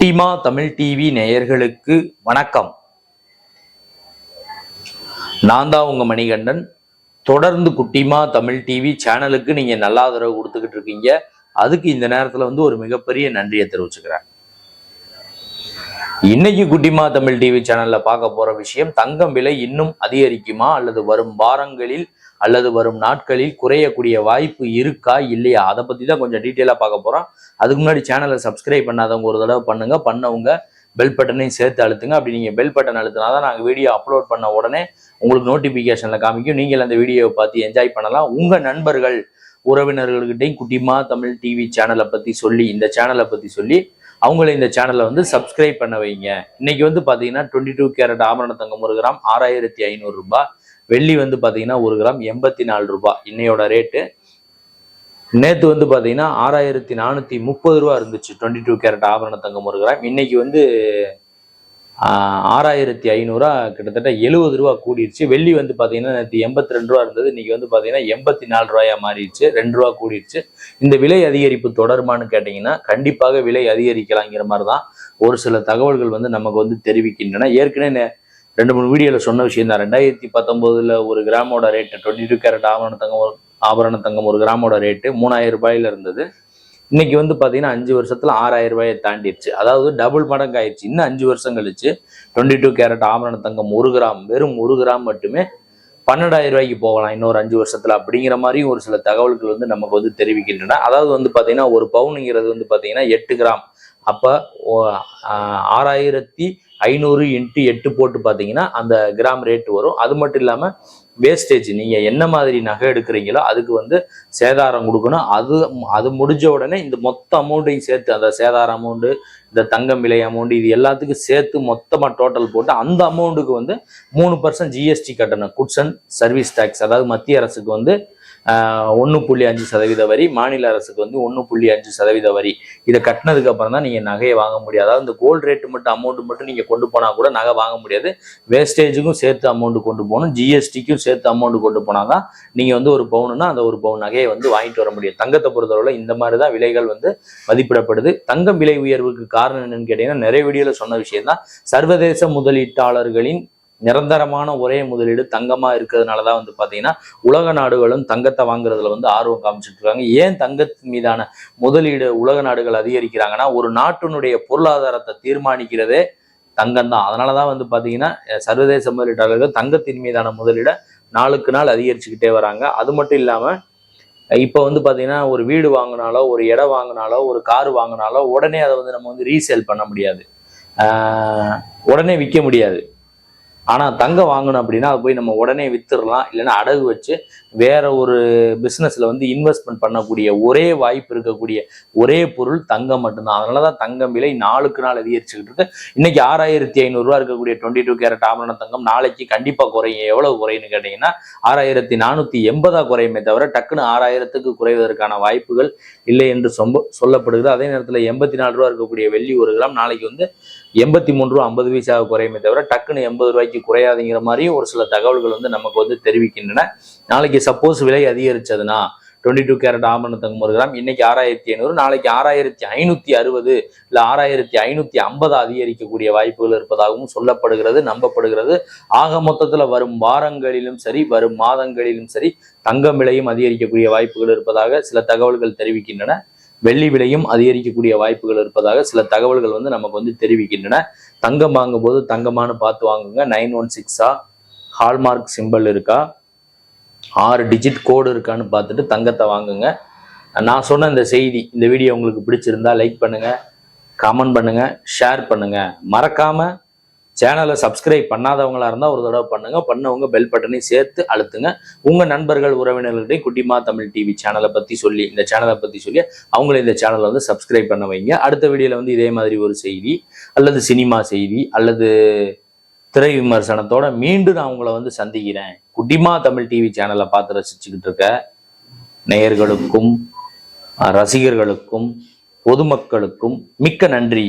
குட்டிமா தமிழ் டிவி நேயர்களுக்கு வணக்கம். நான் தான் உங்க மணிகண்டன். தொடர்ந்து குட்டிமா தமிழ் டிவி சேனலுக்கு நீங்க நல்ல ஆதரவு கொடுத்துக்கிட்டு இருக்கீங்க. அதுக்கு இந்த நேரத்துல வந்து ஒரு மிகப்பெரிய நன்றியை தெரிவிச்சுக்கிறேன். இன்னைக்கு குட்டிமா தமிழ் டிவி சேனல்ல பார்க்க போற விஷயம் தங்கம் விலை இன்னும் அதிகரிக்குமா அல்லது வரும் வாரங்களில் அல்லது வரும் நாட்களில் குறையக்கூடிய வாய்ப்பு இருக்கா இல்லையா? அதை பற்றி தான் கொஞ்சம் டீட்டெயிலாக பார்க்க போகிறோம் அதுக்கு முன்னாடி சேனலை சப்ஸ்கிரைப் பண்ணாதவங்க ஒரு தடவை பண்ணுங்க. பண்ணவங்க பெல் பட்டனையும் சேர்த்து அழுத்துங்க. அப்படி நீங்கள் பெல் பட்டன் அழுத்தினா தான் நாங்கள் வீடியோ அப்லோட் பண்ண உடனே உங்களுக்கு நோட்டிஃபிகேஷனில் காமிக்கும். நீங்கள் அந்த வீடியோவை பார்த்து என்ஜாய் பண்ணலாம். உங்கள் நண்பர்கள் உறவினர்கள்கிட்டையும் குட்டிமா தமிழ் டிவி சேனலை பற்றி சொல்லி இந்த சேனலை பற்றி சொல்லி அவங்கள இந்த சேனலை வந்து சப்ஸ்கிரைப் பண்ண வைங்க. இன்னைக்கு வந்து பார்த்தீங்கன்னா டுவெண்ட்டி டூ கேரட் ஆபரண தங்கம் ஒரு கிராம் ஆறாயிரத்தி ஐநூறுரூபா வெள்ளி வந்து பார்த்தீங்கன்னா ஒரு கிராம் எண்பத்தி நாலு ரூபாய் இன்னையோட ரேட்டு நேற்று வந்து பார்த்தீங்கன்னா ஆறாயிரத்தி நானூற்றி முப்பது ரூபா இருந்துச்சு. டுவெண்ட்டி டூ கேரட் ஆபரண தங்கம் ஒரு கிராம். இன்னைக்கு வந்து ஆறாயிரத்தி ஐநூறுரூவா கிட்டத்தட்ட எழுபது ரூபா கூடிருச்சு. வெள்ளி வந்து பார்த்தீங்கன்னா நேற்று எண்பத்தி ரெண்டு ரூபா இருந்தது. இன்னைக்கு வந்து பார்த்தீங்கன்னா எண்பத்தி நாலு ரூபாயா மாறிடுச்சு. ரெண்டு ரூபா கூடிருச்சு. இந்த விலை அதிகரிப்பு தொடருமான்னு கேட்டிங்கன்னா கண்டிப்பாக விலை அதிகரிக்கலாங்கிற மாதிரி தான் ஒரு சில தகவல்கள் வந்து நமக்கு வந்து தெரிவிக்கின்றன. ஏற்கனவே நே- ரெண்டு மூணு வீடியோவில் சொன்ன விஷயம் தான். ரெண்டாயிரத்தி பத்தொம்போதில் ஒரு கிராமோட ரேட்டு டுவெண்ட்டி டூ கேரட் ஆபரண தங்கம் ஒரு ஆபரண தங்கம் ஒரு கிராமோட ரேட்டு மூணாயிரம் ரூபாயில இருந்தது. இன்னைக்கு வந்து பார்த்தீங்கன்னா அஞ்சு வருஷத்தில் ஆறாயிரம் ரூபாயை தாண்டிடுச்சு. அதாவது டபுள் மடங்கு ஆயிடுச்சு. இன்னும் அஞ்சு வருஷம் கழிச்சு டுவெண்ட்டி டூ கேரட் ஆபரண தங்கம் ஒரு கிராம் வெறும் ஒரு கிராம் மட்டுமே பன்னெண்டாயிரம் ரூபாய்க்கு போகலாம் இன்னொரு அஞ்சு வருஷத்துல அப்படிங்கிற மாதிரியும் ஒரு சில தகவல்கள் வந்து நமக்கு வந்து தெரிவிக்கின்றன. அதாவது வந்து பார்த்தீங்கன்னா ஒரு பவுனுங்கிறது வந்து பார்த்தீங்கன்னா எட்டு கிராம். அப்போ ஆறாயிரத்தி ஐநூறு இன்ட்டு எட்டு போட்டு பார்த்தீங்கன்னா அந்த கிராம் ரேட் வரும். அது மட்டும் இல்லாமல் வேஸ்டேஜ் நீங்கள் என்ன மாதிரி நகை எடுக்கிறீங்களோ அதுக்கு வந்து சேதாரம் கொடுக்கணும். அது அது முடிஞ்ச உடனே இந்த மொத்த அமௌண்ட்டையும் சேர்த்து அந்த சேதார அமௌண்ட்டு இந்த தங்கம் விலை அமௌண்ட் இது எல்லாத்துக்கும் சேர்த்து மொத்தமாக டோட்டல் போட்டு அந்த அமௌண்ட்டுக்கு வந்து மூணு பர்சன்ட் ஜிஎஸ்டி கட்டணும். குட்ஸ் அண்ட் சர்வீஸ் டேக்ஸ் அதாவது மத்திய அரசுக்கு வந்து ஒன்று புள்ளி அஞ்சு சதவீத வரி மாநில அரசுக்கு வந்து ஒன்று புள்ளி அஞ்சு சதவீத வரி. இதை கட்டினதுக்கு அப்புறம் தான் நீங்கள் நகையை வாங்க முடியாது அதாவது இந்த கோல்டு ரேட்டு மட்டும் அமௌண்ட் மட்டும் நீங்கள் கொண்டு போனால் கூட நகை வாங்க முடியாது. வேஸ்டேஜுக்கும் சேர்த்து அமௌண்ட் கொண்டு போகணும். ஜிஎஸ்டிக்கும் சேர்த்து அமௌண்ட் கொண்டு போனால் தான் நீங்கள் வந்து ஒரு பவுனுனா அந்த ஒரு பவுன் நகையை வந்து வாங்கிட்டு வர முடியும். தங்கத்தை பொறுத்தவரை இந்த மாதிரி தான் விலைகள் வந்து மதிப்பிடப்படுது. தங்கம் விலை உயர்வுக்கு காரணம் என்னன்னு கேட்டீங்கன்னா நிறைய வீடியோவில் சொன்ன விஷயம் தான் சர்வதேச முதலீட்டாளர்களின் நிரந்தரமான ஒரே முதலீடு தங்கமாக இருக்கிறதுனால தான் வந்து பார்த்தீங்கன்னா உலக நாடுகளும் தங்கத்தை வாங்குறதுல வந்து ஆர்வம் காமிச்சிட்டு இருக்காங்க. ஏன் தங்கத்தின் மீதான முதலீடு உலக நாடுகள் அதிகரிக்கிறாங்கன்னா ஒரு நாட்டினுடைய பொருளாதாரத்தை தீர்மானிக்கிறதே தங்கம் தான் அதனால தான் வந்து பார்த்தீங்கன்னா சர்வதேச முதலீட்டாளர்கள் தங்கத்தின் மீதான முதலீடை நாளுக்கு நாள் அதிகரிச்சுக்கிட்டே வராங்க. அது மட்டும் இல்லாமல் இப்போ வந்து பார்த்தீங்கன்னா ஒரு வீடு வாங்கினாலோ ஒரு இடம் வாங்கினாலோ ஒரு கார் வாங்கினாலோ உடனே அதை வந்து நம்ம வந்து ரீசேல் பண்ண முடியாது. உடனே விற்க முடியாது. ஆனால் தங்கம் வாங்கணும் அப்படின்னா அதை போய் நம்ம உடனே வித்துடலாம். இல்லைன்னா அடகு வச்சு வேற ஒரு பிஸ்னஸில் வந்து இன்வெஸ்ட்மெண்ட் பண்ணக்கூடிய ஒரே வாய்ப்பு இருக்கக்கூடிய ஒரே பொருள் தங்கம் மட்டும்தான். அதனாலதான் தங்கம் விலை நாளுக்கு நாள் அதிகரிச்சுக்கிட்டு இருக்கு. இன்னைக்கு ஆறாயிரத்தி ஐநூறுரூவா இருக்கக்கூடிய டுவெண்ட்டி டூ கேரட் ஆபரண தங்கம் நாளைக்கு கண்டிப்பாக குறையும். எவ்வளவு குறையும்னு கேட்டீங்கன்னா ஆறாயிரத்தி நானூற்றி எண்பதா குறையுமே தவிர டக்குன்னு ஆறாயிரத்துக்கு குறைவதற்கான வாய்ப்புகள் இல்லை என்று சொம்ப சொல்லப்படுகிறது. அதே நேரத்தில் எண்பத்தி நாலு ரூபா இருக்கக்கூடிய வெள்ளி ஒரு கிராம் நாளைக்கு வந்து எண்பத்தி மூணு ரூபா ஐம்பது பைசாக குறையுமே தவிர டக்குன்னு எண்பது ரூபாய்க்கு குறையாதுங்கிற மாதிரியும் ஒரு சில தகவல்கள் வந்து நமக்கு வந்து தெரிவிக்கின்றன. நாளைக்கு சப்போஸ் விலை அதிகரிச்சதுன்னா டுவெண்ட்டி டூ கேரட் ஆபரண தங்கம் ஒரு கிராம் இன்னைக்கு ஆறாயிரத்தி ஐநூறு நாளைக்கு ஆறாயிரத்தி ஐநூத்தி அறுபது இல்ல ஆறாயிரத்தி ஐநூத்தி ஐம்பது அதிகரிக்கக்கூடிய வாய்ப்புகள் இருப்பதாகவும் சொல்லப்படுகிறது நம்பப்படுகிறது. ஆக மொத்தத்துல வரும் வாரங்களிலும் சரி வரும் மாதங்களிலும் சரி தங்கம் விலையும் அதிகரிக்கக்கூடிய வாய்ப்புகள் இருப்பதாக சில தகவல்கள் தெரிவிக்கின்றன. வெள்ளி விலையும் அதிகரிக்கக்கூடிய வாய்ப்புகள் இருப்பதாக சில தகவல்கள் வந்து நமக்கு வந்து தெரிவிக்கின்றன. தங்கம் வாங்கும்போது தங்கமானு பார்த்து வாங்குங்க. நைன் ஒன் சிக்ஸா? ஹால்மார்க் சிம்பிள் இருக்கா? ஆறு டிஜிட் கோடு இருக்கான்னு பார்த்துட்டு தங்கத்தை வாங்குங்க. நான் சொன்ன இந்த செய்தி இந்த வீடியோ உங்களுக்கு பிடிச்சிருந்தா லைக் பண்ணுங்க கமெண்ட் பண்ணுங்க ஷேர் பண்ணுங்க. மறக்காம சேனலை சப்ஸ்கிரைப் பண்ணாதவங்களாக இருந்தால் ஒரு தடவை பண்ணுங்க. பண்ணவங்க பெல் பட்டனையும் சேர்த்து அழுத்துங்க. உங்கள் நண்பர்கள் உறவினர்கள்ட்டையும் குட்டிமா தமிழ் டிவி சேனலை பற்றி சொல்லி இந்த சேனலை பற்றி சொல்லி அவங்கள இந்த சேனலை வந்து சப்ஸ்கிரைப் பண்ண வைங்க. அடுத்த வீடியோவில் வந்து இதே மாதிரி ஒரு செய்தி அல்லது சினிமா செய்தி அல்லது திரை விமர்சனத்தோட மீண்டும் நான் உங்களை வந்து சந்திக்கிறேன். குட்டிமா தமிழ் டிவி சேனலை பார்த்து ரசிச்சுக்கிட்டு இருக்க நேயர்களுக்கும் ரசிகர்களுக்கும் பொதுமக்களுக்கும் மிக்க நன்றி.